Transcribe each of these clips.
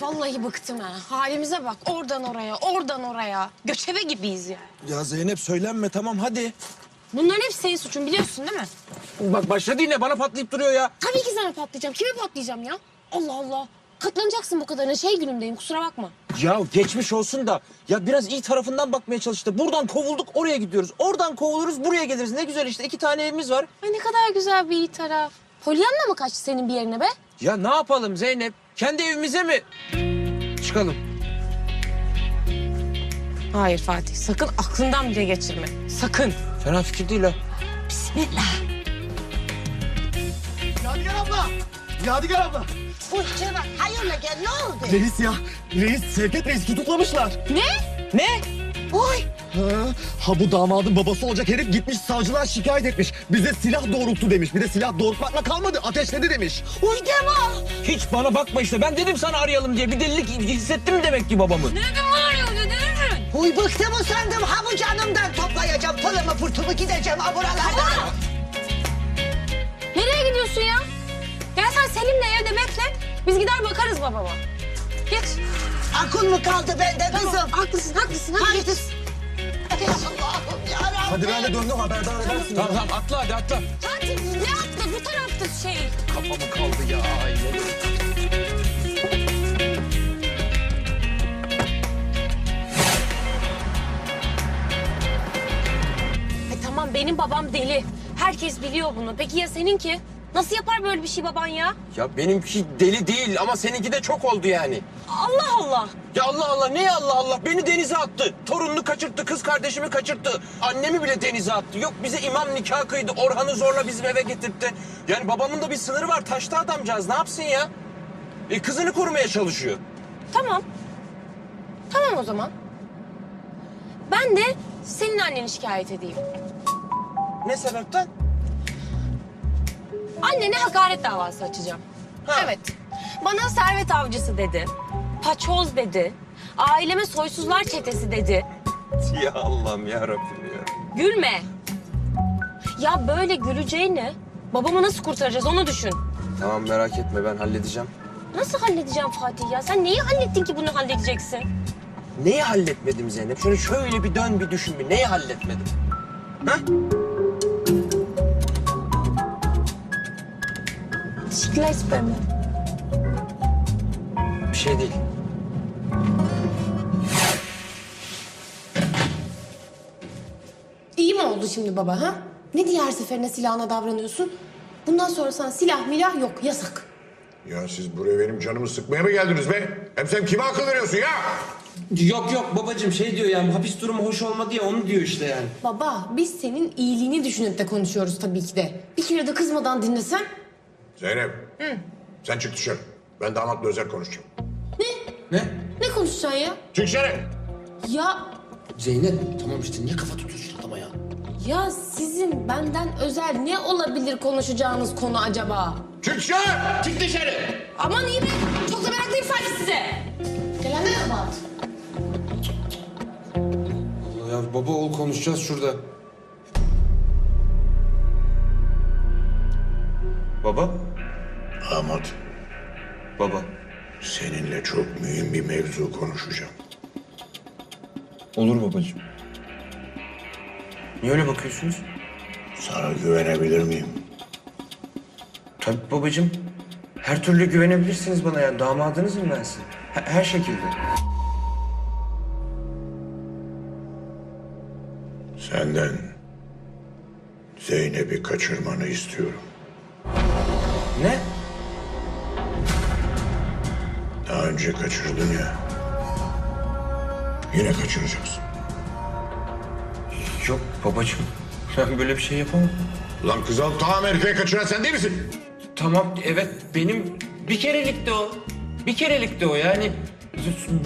Vallahi bıktım ha. Halimize bak. Oradan oraya, oradan oraya. Göçebe gibiyiz ya. Ya Zeynep söylenme tamam hadi. Bunların hepsi senin suçun biliyorsun değil mi? Bak başladı yine bana patlayıp duruyor ya. Tabii ki sana patlayacağım. Kime patlayacağım ya? Allah Allah. Katlanacaksın bu kadarına. Şey günümdeyim kusura bakma. Ya geçmiş olsun da ya biraz iyi tarafından bakmaya çalıştı. Buradan kovulduk oraya gidiyoruz. Oradan kovuluruz buraya geliriz. Ne güzel işte iki tane evimiz var. Ay ne kadar güzel bir iyi taraf. Polyanna mı kaçtı senin bir yerine be? Ya ne yapalım Zeynep? Kendi evimize mi çıkalım? Hayır Fatih. Sakın aklından bile geçirme. Sakın. Fena fikir değil ha. Bismillah. Yadigar abla! Yadigar abla! Burç'a bak hayırlı gel ne oldu? Reis ya, reis Sevket Reis tutuklamışlar. Ne? Ne? Oy Ha, ha bu damadın babası olacak herif gitmiş savcılığa şikayet etmiş. Bize silah doğrulttu demiş. Bir de silah doğrultmakla kalmadı ateşledi demiş. uy. Hiç bana bakma işte. Ben dedim sana arayalım diye. Bir delilik hissettim demek ki babamı. Neden var ya? Neden? Uy bıktım usandım ha bu canımdan toplayacağım pılımı pırtımı gideceğim ha buralarda. Nereye gidiyorsun ya? Gel sen Selim'le evde bekle. Biz gider bakarız babama. Geç. Akıl mı kaldı bende Tamam, kızım? haklısın, haklısın. Hadi. Hadi Allah'ım yarabbim. Hadi ben de döndüm haberdar edersin. Tamam tamam atla hadi atla. Hadi ne yaptı? Bu tarafta şey. Kafamı kaldı ya. Ay, E tamam benim babam deli. Herkes biliyor bunu. Peki ya seninki? Nasıl yapar böyle bir şey baban ya? Ya benimki deli değil ama seninki de çok oldu yani. Allah Allah. Ya Allah Allah ne Allah Allah beni denize attı. Torununu kaçırttı, kız kardeşimi kaçırttı. Annemi bile denize attı. Yok bize imam nikah kıydı. Orhan'ı zorla bizim eve getirtti. Yani babamın da bir sınırı var. Taşta adamcağız ne yapsın ya? E, kızını korumaya çalışıyor. Tamam. Tamam o zaman. Ben de senin anneni şikayet edeyim. Ne sebepten? Annene hakaret davası açacağım. Ha. Evet. Bana servet avcısı dedi. Paçoz dedi. Aileme soysuzlar çetesi dedi. Ya Allah'ım ya Rabbim ya. Gülme. Ya böyle güleceğine babamı nasıl kurtaracağız onu düşün. Tamam merak etme ben halledeceğim. Nasıl halledeceğim Fatih ya? Sen neyi hallettin ki bunu halledeceksin? Neyi halletmedim Zeynep? Şöyle şöyle bir dön bir düşün bir. Neyi halletmedim? Ha? Şikayet mi? Bir şey değil. İyi mi oldu şimdi baba ha? Ne diye her seferinde silahına davranıyorsun? Bundan sonra sana silah milah yok yasak. Ya siz buraya benim canımı sıkmaya mı geldiniz be? Hem sen kime akıl veriyorsun ya? Yok yok babacığım şey diyor yani hapis durumu hoş olmadı ya onu diyor işte yani. Baba biz senin iyiliğini düşünüp de konuşuyoruz tabii ki de. Bir kere de kızmadan dinlesen. Zeynep. Sen çık dışarı. Ben damatla özel konuşacağım. Ne? Ne konuşacaksın ya? Çık dışarı. Ya Zeynep tamam işte niye kafa tutuyorsun adama ya? ya sizin benden özel ne olabilir konuşacağınız konu acaba? Çık dışarı. Çık dışarı. Aman iyi be. Çok da meraklıyım sanki size. Gelen ne kabahat? Ya baba oğul konuşacağız şurada. Baba? Damat, Baba. seninle çok mühim bir mevzu konuşacağım. Olur babacığım. Niye öyle bakıyorsunuz? Sana güvenebilir miyim? Tabii babacığım. Her türlü güvenebilirsiniz bana yani. Damadınızım ben sizin. Her, her şekilde. Senden Zeynep'i kaçırmanı istiyorum. Ne? Önce kaçırdın ya. Yine kaçıracaksın. Yok babacığım. Ben böyle bir şey yapamam. Lan kız alıp ta Amerika'ya kaçıran sen değil misin? Tamam evet benim bir kerelikti o. Bir kerelikti o yani.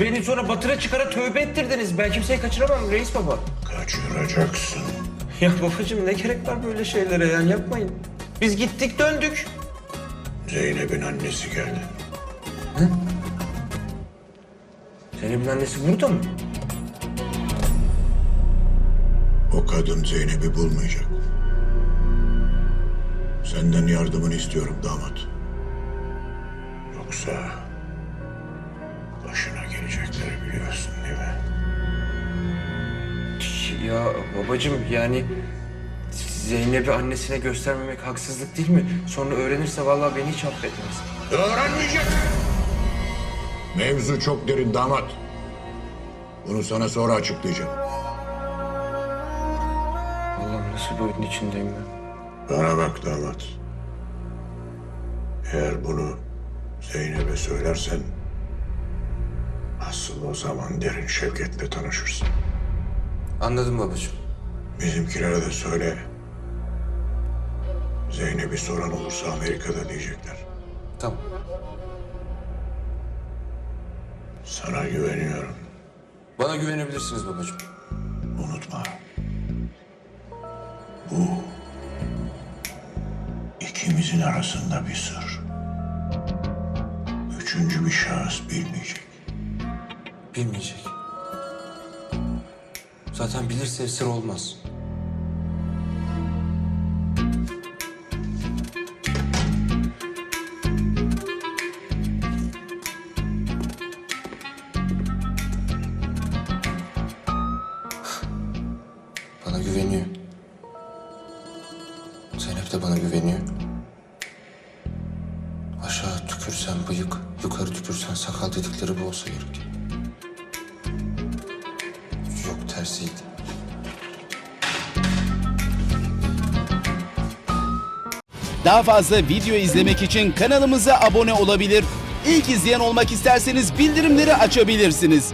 Beni sonra batıra çıkara tövbe ettirdiniz. Ben kimseyi kaçıramam reis baba. Kaçıracaksın. Ya babacığım ne gerek var böyle şeylere yani yapmayın. Biz gittik döndük. Zeynep'in annesi geldi. Zeynep'in annesi burada mı? O kadın Zeynep'i bulmayacak. Senden yardımını istiyorum damat. Yoksa Başına gelecekleri biliyorsun değil mi? Ya babacığım yani Zeynep'i annesine göstermemek haksızlık değil mi? Sonra öğrenirse vallahi beni hiç affetmez. Öğrenmeyecek. Mevzu çok derin damat. Bunu sana sonra açıklayacağım. Allah'ım nasıl oyun içindeyim ben? Bana bak damat. Eğer bunu Zeynep'e söylersen... ...asıl o zaman derin Şevket'le tanışırsın. Anladım babacığım. Bizimkilere de söyle. Zeynep'i soran olursa Amerika'da diyecekler. Tamam. Sana güveniyorum. Bana güvenebilirsiniz babacığım. Unutma. Bu ikimizin arasında bir sır. Üçüncü bir şahıs bilmeyecek. Bilmeyecek. Zaten bilirse sır olmaz. Bana güveniyor. Aşağı tükürsen bıyık, yukarı tükürsen sakal dedikleri bu olsa gerek. Yok tersiydi. Daha fazla video izlemek için kanalımıza abone olabilir. İlk izleyen olmak isterseniz bildirimleri açabilirsiniz.